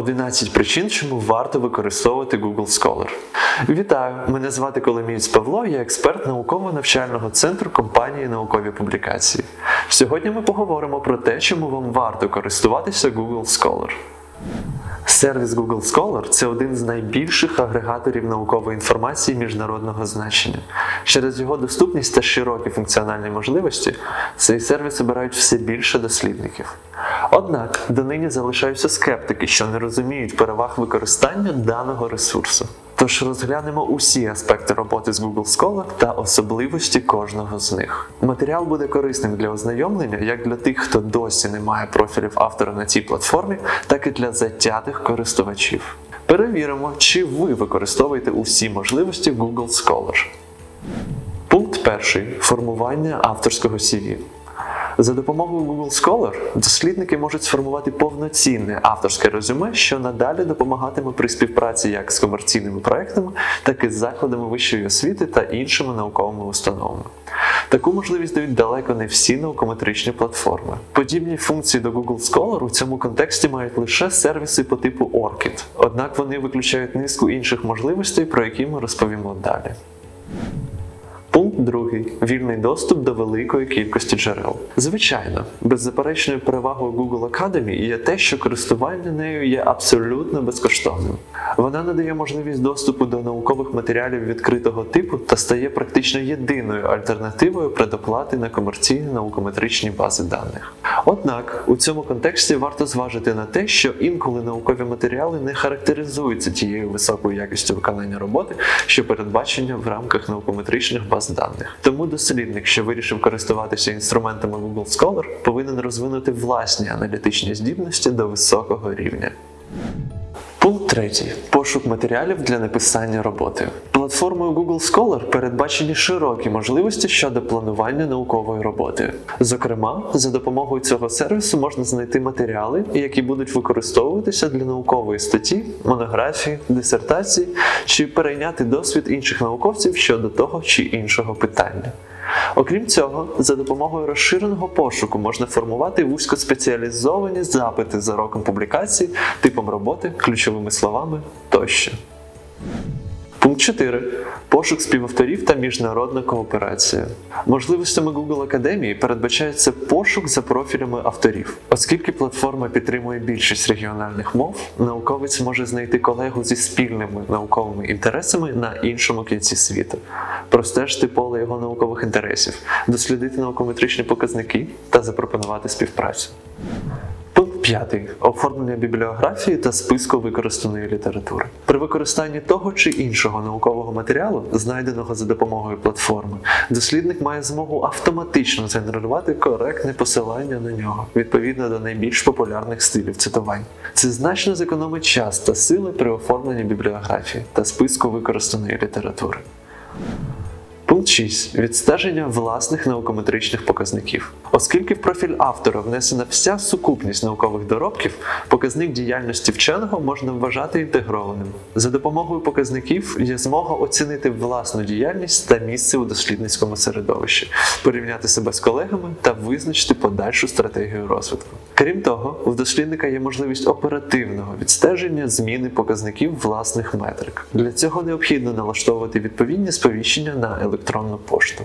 11 причин, чому варто використовувати Google Scholar. Вітаю! Мене звати Коломієць Павло, я експерт науково-навчального центру компанії наукові публікації. Сьогодні ми поговоримо про те, чому вам варто користуватися Google Scholar. Сервіс Google Scholar це один з найбільших агрегаторів наукової інформації міжнародного значення. Через його доступність та широкі функціональні можливості цей сервіс обирають все більше дослідників. Однак донині залишаються скептики, що не розуміють переваг використання даного ресурсу. Тож розглянемо усі аспекти роботи з Google Scholar та особливості кожного з них. Матеріал буде корисним для ознайомлення як для тих, хто досі не має профілів автора на цій платформі, так і для затятих користувачів. Перевіримо, чи ви використовуєте усі можливості Google Scholar. Пункт перший формування авторського CV. За допомогою Google Scholar дослідники можуть сформувати повноцінне авторське резюме, що надалі допомагатиме при співпраці як з комерційними проектами, так і з закладами вищої освіти та іншими науковими установами. Таку можливість дають далеко не всі наукометричні платформи. Подібні функції до Google Scholar у цьому контексті мають лише сервіси по типу ORCID, однак вони виключають низку інших можливостей, про які ми розповімо далі. Другий вільний доступ до великої кількості джерел. Звичайно, беззаперечною перевагою Google Academy є те, що користування нею є абсолютно безкоштовним. Вона надає можливість доступу до наукових матеріалів відкритого типу та стає практично єдиною альтернативою предоплати на комерційні наукометричні бази даних. Однак у цьому контексті варто зважити на те, що інколи наукові матеріали не характеризуються тією високою якістю виконання роботи, що передбачення в рамках наукометричних баз даних. Тому дослідник, що вирішив користуватися інструментами Google Scholar, повинен розвинути власні аналітичні здібності до високого рівня. Пункт третій. Пошук матеріалів для написання роботи. Платформою Google Scholar передбачені широкі можливості щодо планування наукової роботи. Зокрема, за допомогою цього сервісу можна знайти матеріали, які будуть використовуватися для наукової статті, монографії, дисертації чи перейняти досвід інших науковців щодо того чи іншого питання. Окрім цього, за допомогою розширеного пошуку можна формувати вузькоспеціалізовані запити за роком публікації, типом роботи, ключовими словами тощо. Пункт 4. Пошук співавторів та міжнародна кооперація. Можливостями Google Академії передбачається пошук за профілями авторів. Оскільки платформа підтримує більшість регіональних мов, науковець може знайти колегу зі спільними науковими інтересами на іншому кінці світу, простежити поле його наукових інтересів, дослідити наукометричні показники та запропонувати співпрацю. 5. Оформлення бібліографії та списку використаної літератури. При використанні того чи іншого наукового матеріалу, знайденого за допомогою платформи, дослідник має змогу автоматично згенерувати коректне посилання на нього відповідно до найбільш популярних стилів цитувань. Це значно зекономить час та сили при оформленні бібліографії та списку використаної літератури. 6. Відстеження власних наукометричних показників. Оскільки в профіль автора внесена вся сукупність наукових доробків, показник діяльності вченого можна вважати інтегрованим. За допомогою показників є змога оцінити власну діяльність та місце у дослідницькому середовищі, порівняти себе з колегами та визначити подальшу стратегію розвитку. Крім того, в дослідника є можливість оперативного відстеження зміни показників власних метрик. Для цього необхідно налаштовувати відповідні сповіщення на електронну пошту.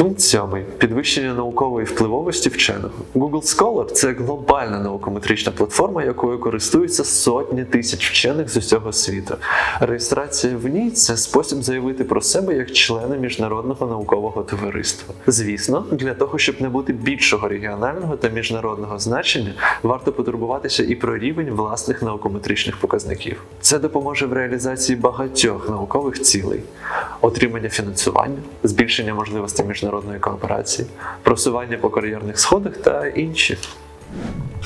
Пункт 7. Підвищення наукової впливовості вченого. Google Scholar це глобальна наукометрична платформа, якою користуються сотні тисяч вчених з усього світу. Реєстрація в ній це спосіб заявити про себе як члена міжнародного наукового товариства. Звісно, для того, щоб набути більшого регіонального та міжнародного значення, варто потурбуватися і про рівень власних наукометричних показників. Це допоможе в реалізації багатьох наукових цілей: отримання фінансування, збільшення можливостей міжнародної кооперації, просування по кар'єрних сходах та інші.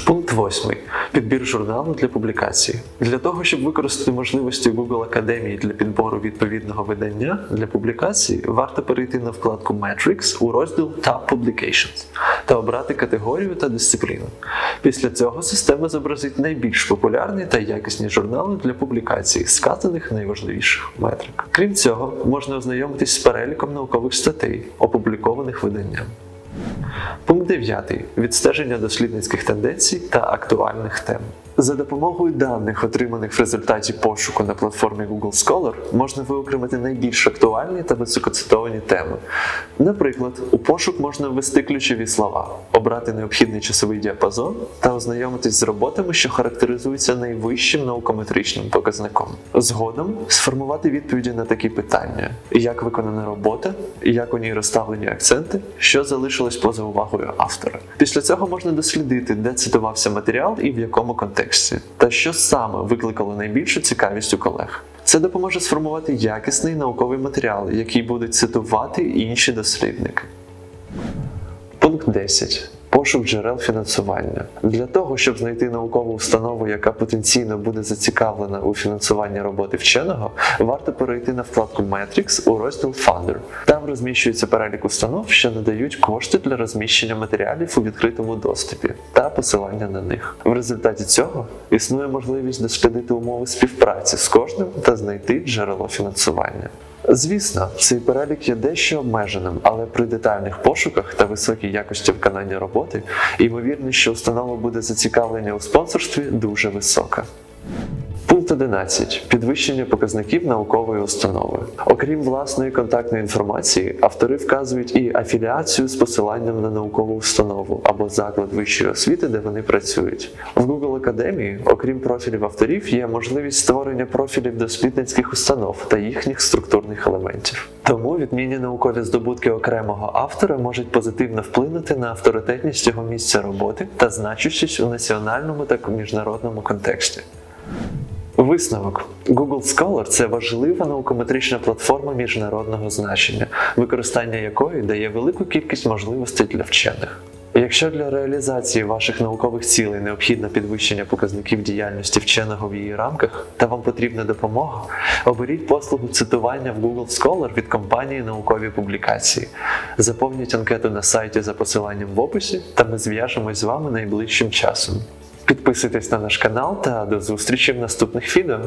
Пункт 8. Підбір журналу для публікації. Для того, щоб використати можливості Google Академії для підбору відповідного видання для публікації, варто перейти на вкладку Metrics у розділ Tab Publications та обрати категорію та дисципліну. Після цього система зобразить найбільш популярні та якісні журнали для публікації, сказаних найважливіших метрик. Крім цього, можна ознайомитись з переліком наукових статей, опублікованих виданням. Пункт 9. Відстеження дослідницьких тенденцій та актуальних тем. За допомогою даних, отриманих в результаті пошуку на платформі Google Scholar, можна виокремити найбільш актуальні та високоцитовані теми. Наприклад, у пошук можна ввести ключові слова, обрати необхідний часовий діапазон та ознайомитись з роботами, що характеризуються найвищим наукометричним показником. Згодом сформувати відповіді на такі питання: як виконана робота, як у ній розставлені акценти, що залишилось поза увагою автора. Після цього можна дослідити, де цитувався матеріал і в якому контексті, та що саме викликало найбільшу цікавість у колег. Це допоможе сформувати якісний науковий матеріал, який будуть цитувати інші дослідники. Пункт 10. Пошук джерел фінансування для того, щоб знайти наукову установу, яка потенційно буде зацікавлена у фінансуванні роботи вченого, варто перейти на вкладку Metrics у розділ Funder. Там розміщується перелік установ, що надають кошти для розміщення матеріалів у відкритому доступі та посилання на них. В результаті цього існує можливість дослідити умови співпраці з кожним та знайти джерело фінансування. Звісно, цей перелік є дещо обмеженим, але при детальних пошуках та високій якості виконання роботи ймовірність, що установа буде зацікавлення у спонсорстві, дуже висока. Пункт 11. Підвищення показників наукової установи. Окрім власної контактної інформації, автори вказують і афіліацію з посиланням на наукову установу або заклад вищої освіти, де вони працюють. В Google Академії, окрім профілів авторів, є можливість створення профілів дослідницьких установ та їхніх структурних елементів. Тому відмінні наукові здобутки окремого автора можуть позитивно вплинути на авторитетність його місця роботи та значущість у національному та міжнародному контексті. Висновок Google Scholar це важлива наукометрична платформа міжнародного значення, використання якої дає велику кількість можливостей для вчених. Якщо для реалізації ваших наукових цілей необхідне підвищення показників діяльності вченого в її рамках та вам потрібна допомога, оберіть послугу цитування в Google Scholar від компанії наукові публікації. Заповніть анкету на сайті за посиланням в описі, та ми зв'яжемось з вами найближчим часом. Підписуйтесь на наш канал та до зустрічі в наступних відео.